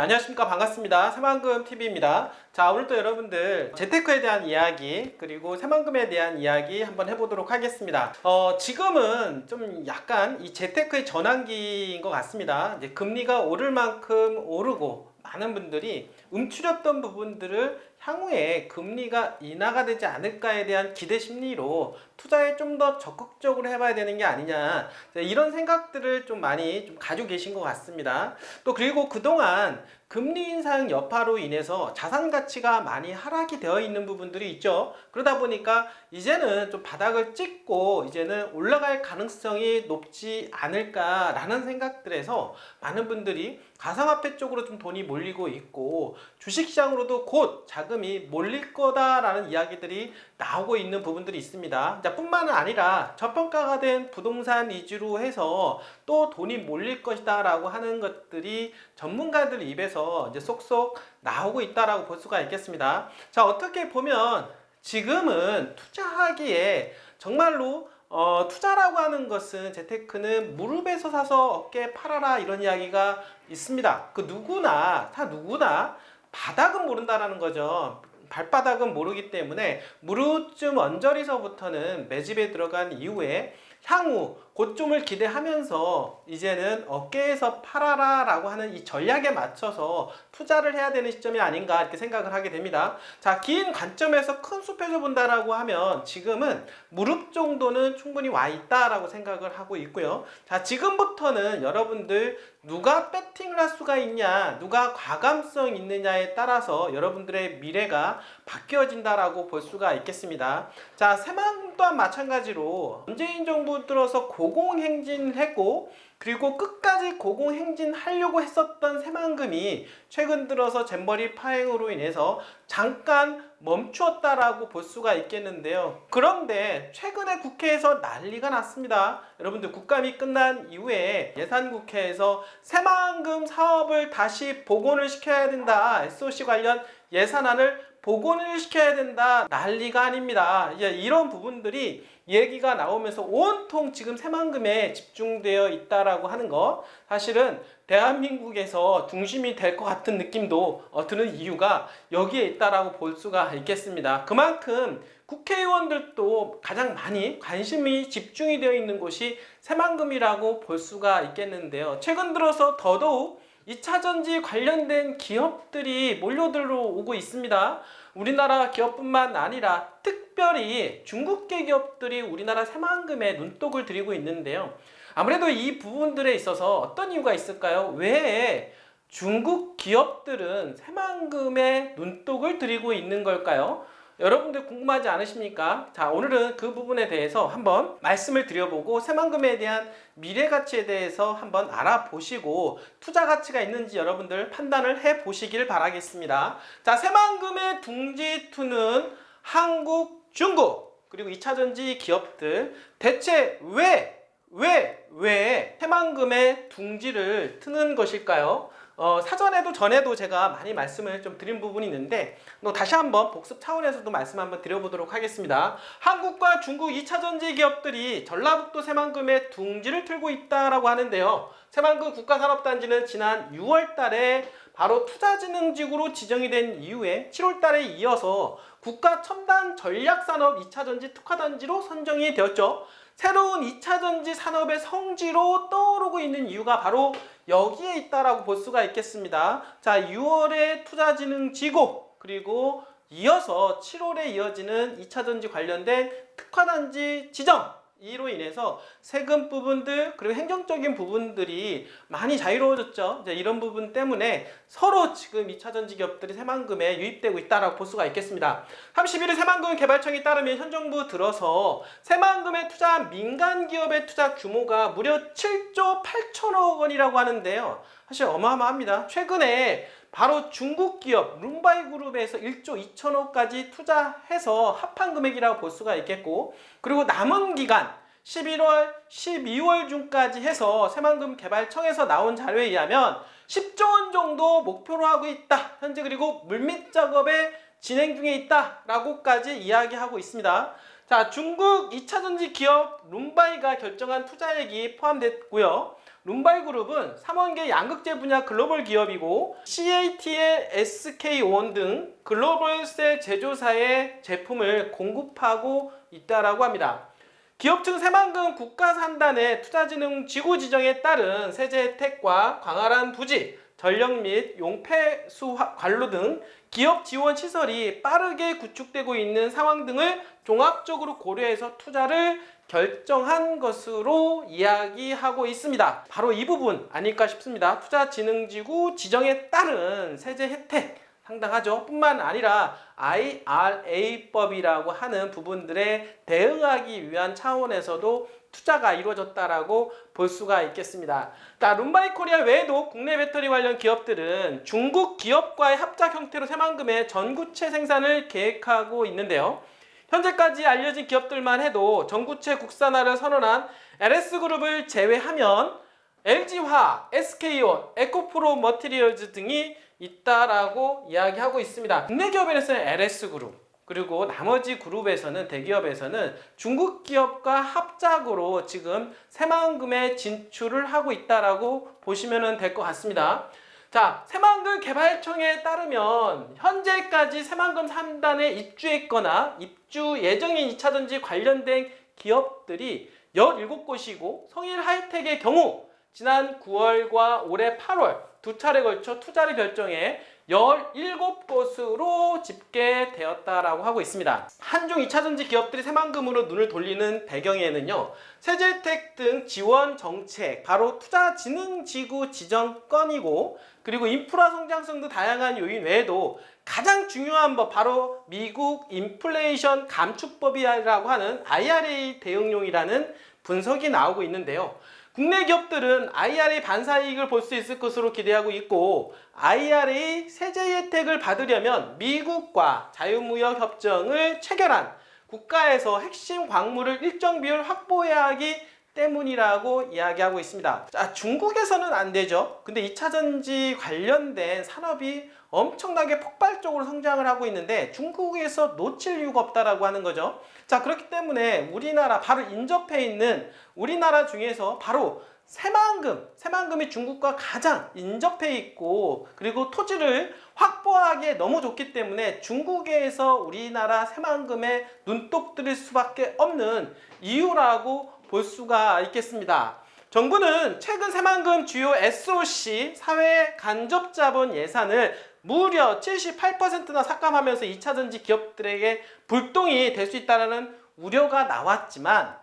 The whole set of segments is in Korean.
안녕하십니까. 반갑습니다. 새만금 TV입니다. 자, 오늘도 여러분들 재테크에 대한 이야기, 그리고 새만금에 대한 이야기 한번 해보도록 하겠습니다. 어, 지금은 좀 약간 이 재테크의 전환기인 것 같습니다. 이제 금리가 오를 만큼 오르고, 많은 분들이 움츠렸던 부분들을 향후에 금리가 인하가 되지 않을까에 대한 기대 심리로 투자에 좀 더 적극적으로 해봐야 되는 게 아니냐 이런 생각들을 좀 많이 좀 가지고 계신 것 같습니다. 또 그리고 그동안 금리 인상 여파로 인해서 자산 가치가 많이 하락이 되어 있는 부분들이 있죠. 그러다 보니까 이제는 좀 바닥을 찍고 이제는 올라갈 가능성이 높지 않을까라는 생각들에서 많은 분들이 가상화폐 쪽으로 좀 돈이 몰리고 있고 주식시장으로도 곧 자금이 몰릴 거다라는 이야기들이 나오고 있는 부분들이 있습니다. 자, 뿐만 아니라 저평가가 된 부동산 위주로 해서 또 돈이 몰릴 것이다라고 하는 것들이 전문가들 입에서 이제 쏙쏙 나오고 있다라고 볼 수가 있겠습니다. 자, 어떻게 보면 지금은 투자하기에 정말로 어, 투자라고 하는 것은 재테크는 무릎에서 사서 어깨에 팔아라 이런 이야기가 있습니다. 그 누구나 다 누구나 바닥은 모른다라는 거죠. 발바닥은 모르기 때문에 무릎쯤 언저리서부터는 매집에 들어간 이후에 향후 고점을 기대하면서 이제는 어깨에서 팔아라 라고 하는 이 전략에 맞춰서 투자를 해야 되는 시점이 아닌가 이렇게 생각을 하게 됩니다. 자, 긴 관점에서 큰 숲에서 본다라고 하면 지금은 무릎 정도는 충분히 와 있다라고 생각을 하고 있고요. 자, 지금부터는 여러분들 누가 배팅을 할 수가 있냐, 누가 과감성 있느냐에 따라서 여러분들의 미래가 바뀌어진다라고 볼 수가 있겠습니다. 자, 새만 또한 마찬가지로 문재인 정부 들어서 고 공행진했고 그리고 끝까지 고공행진 하려고 했었던 새만금이 최근 들어서 잼버리 파행으로 인해서 잠깐 멈추었다라고 볼 수가 있겠는데요. 그런데 최근에 국회에서 난리가 났습니다. 여러분들 국감이 끝난 이후에 예산국회에서 새만금 사업을 다시 복원을 시켜야 된다. SOC 관련 예산안을 복원을 시켜야 된다. 난리가 아닙니다. 이제 이런 부분들이 얘기가 나오면서 온통 지금 새만금에 집중되어 있다라고 하는 거 사실은 대한민국에서 중심이 될 것 같은 느낌도 어, 드는 이유가 여기에 있다라고 볼 수가 있겠습니다. 그만큼 국회의원들도 가장 많이 관심이 집중이 되어 있는 곳이 새만금이라고 볼 수가 있겠는데요. 최근 들어서 더더욱 2차 전지 관련된 기업들이 몰려들어 오고 있습니다. 우리나라 기업뿐만 아니라 특별히 중국계 기업들이 우리나라 새만금에 눈독을 들이고 있는데요. 아무래도 이 부분들에 있어서 어떤 이유가 있을까요? 왜 중국 기업들은 새만금에 눈독을 들이고 있는 걸까요? 여러분들 궁금하지 않으십니까? 자, 오늘은 그 부분에 대해서 한번 말씀을 드려보고 새만금에 대한 미래 가치에 대해서 한번 알아보시고 투자 가치가 있는지 여러분들 판단을 해 보시길 바라겠습니다. 자, 새만금의 둥지투는 한국, 중국, 그리고 2차 전지 기업들 대체 왜, 왜, 왜 새만금의 둥지를 트는 것일까요? 어, 사전에도 전에도 제가 많이 말씀을 좀 드린 부분이 있는데 또 다시 한번 복습 차원에서도 말씀 한번 드려보도록 하겠습니다. 한국과 중국 2차 전지 기업들이 전라북도 새만금에 둥지를 틀고 있다라고 하는데요. 새만금 국가산업단지는 지난 6월 달에 바로 투자진흥지구로 지정이 된 이후에 7월 달에 이어서 국가 첨단 전략산업 2차 전지 특화단지로 선정이 되었죠. 새로운 2차 전지 산업의 성지로 떠오르고 있는 이유가 바로 여기에 있다라고 볼 수가 있겠습니다. 자, 6월에 투자진흥지구 그리고 이어서 7월에 이어지는 2차 전지 관련된 특화단지 지정 이로 인해서 세금 부분들 그리고 행정적인 부분들이 많이 자유로워졌죠. 이제 이런 부분 때문에 서로 지금 2차 전지 기업들이 새만금에 유입되고 있다라고 볼 수가 있겠습니다. 31일 새만금 개발청에 따르면 현 정부 들어서 새만금에 투자한 민간 기업의 투자 규모가 무려 7조 8천억 원이라고 하는데요. 사실 어마어마합니다. 최근에 바로 중국 기업 룸바이 그룹에서 1조 2천억까지 투자해서 합한 금액이라고 볼 수가 있겠고 그리고 남은 기간 11월, 12월 중까지 해서 새만금 개발청에서 나온 자료에 의하면 10조 원 정도 목표로 하고 있다. 현재 그리고 물밑 작업에 진행 중에 있다라고까지 이야기하고 있습니다. 자, 중국 2차 전지 기업 룸바이가 결정한 투자액이 포함됐고요. 룸바이 그룹은 삼원계 양극재 분야 글로벌 기업이고 CATL, SK온 등 글로벌 셀 제조사의 제품을 공급하고 있다라고 합니다. 기업 측 새만금 국가산단의 투자진흥 지구 지정에 따른 세제 혜택과 광활한 부지, 전력 및 용폐 수 화- 관로 등 기업 지원 시설이 빠르게 구축되고 있는 상황 등을 종합적으로 고려해서 투자를 결정한 것으로 이야기하고 있습니다. 바로 이 부분 아닐까 싶습니다. 투자진흥지구 지정에 따른 세제 혜택 상당하죠. 뿐만 아니라 IRA법이라고 하는 부분들에 대응하기 위한 차원에서도 투자가 이루어졌다라고 볼 수가 있겠습니다. 자, 룸바이 코리아 외에도 국내 배터리 관련 기업들은 중국 기업과의 합작 형태로 새만금의 전구체 생산을 계획하고 있는데요. 현재까지 알려진 기업들만 해도 전구체 국산화를 선언한 LS그룹을 제외하면 LG화, SK온, 에코프로 머티리얼즈 등이 있다라고 이야기하고 있습니다. 국내 기업에서는 LS그룹 그리고 나머지 그룹에서는 대기업에서는 중국 기업과 합작으로 지금 새만금에 진출을 하고 있다라고 보시면 될 것 같습니다. 자, 새만금 개발청에 따르면 현재까지 새만금 3단에 입주했거나 입주 예정인 2차전지 관련된 기업들이 17곳이고 성일 하이텍의 경우 지난 9월과 올해 8월 두 차례 걸쳐 투자를 결정해 17곳으로 집계되었다라고 하고 있습니다. 한중 2차전지 기업들이 새만금으로 눈을 돌리는 배경에는요. 세제 혜택 등 지원 정책, 바로 투자진흥지구 지정 건이고 그리고 인프라 성장성 등 다양한 요인 외에도 가장 중요한 법 바로 미국 인플레이션 감축법이라고 하는 IRA 대응용이라는 분석이 나오고 있는데요. 국내 기업들은 IRA 반사 이익을 볼 수 있을 것으로 기대하고 있고 IRA 세제 혜택을 받으려면 미국과 자유무역 협정을 체결한 국가에서 핵심 광물을 일정 비율 확보해야 하기 때문이라고 이야기하고 있습니다. 자, 중국에서는 안 되죠. 근데 2차 전지 관련된 산업이 엄청나게 폭발적으로 성장을 하고 있는데 중국에서 놓칠 이유가 없다라고 하는 거죠. 자, 그렇기 때문에 우리나라 바로 인접해 있는 우리나라 중에서 바로 새만금, 새만금이 중국과 가장 인접해 있고 그리고 토지를 확보하기에 너무 좋기 때문에 중국에서 우리나라 새만금에 눈독 들일 수밖에 없는 이유라고 볼 수가 있겠습니다. 정부는 최근 새만금 주요 SOC 사회 간접 자본 예산을 무려 78%나 삭감하면서 2차 전지 기업들에게 불똥이 될 수 있다는 우려가 나왔지만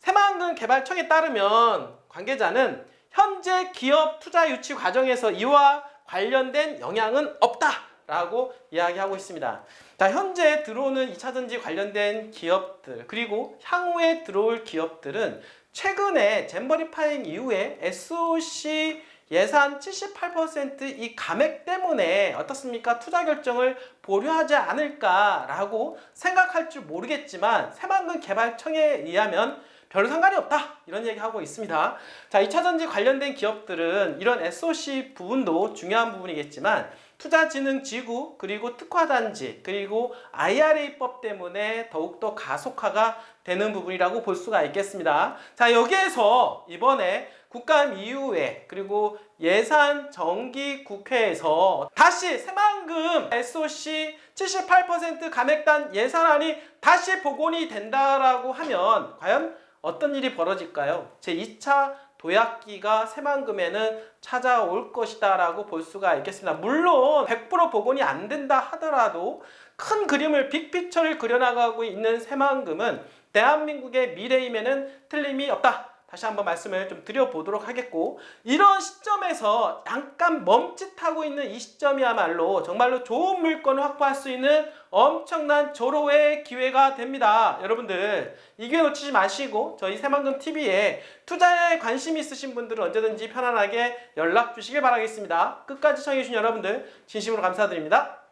새만금 개발청에 따르면 관계자는 현재 기업 투자 유치 과정에서 이와 관련된 영향은 없다 라고 이야기하고 있습니다. 자, 현재 들어오는 2차전지 관련된 기업들 그리고 향후에 들어올 기업들은 최근에 잼버리 파행 이후에 SOC 예산 78%이 감액 때문에 어떻습니까? 투자 결정을 보류하지 않을까라고 생각할 줄 모르겠지만 새만금 개발청에 의하면 별 상관이 없다 이런 얘기하고 있습니다. 자, 2차전지 관련된 기업들은 이런 SOC 부분도 중요한 부분이겠지만 투자진흥지구 그리고 특화단지 그리고 IRA법 때문에 더욱더 가속화가 되는 부분이라고 볼 수가 있겠습니다. 자 여기에서 이번에 국감 이후에 그리고 예산 정기 국회에서 다시 새만금 SOC 78% 감액단 예산안이 다시 복원이 된다라고 하면 과연 어떤 일이 벌어질까요? 제 2차 도약기가 새만금에는 찾아올 것이다 라고 볼 수가 있겠습니다. 물론 100% 복원이 안 된다 하더라도 큰 그림을 빅피처를 그려나가고 있는 새만금은 대한민국의 미래임에는 틀림이 없다. 다시 한번 말씀을 좀 드려보도록 하겠고 이런 시점에서 잠깐 멈칫하고 있는 이 시점이야말로 정말로 좋은 물건을 확보할 수 있는 엄청난 조로의 기회가 됩니다. 여러분들 이 기회 놓치지 마시고 저희 새만금 TV에 투자에 관심 있으신 분들은 언제든지 편안하게 연락 주시길 바라겠습니다. 끝까지 시청해주신 여러분들 진심으로 감사드립니다.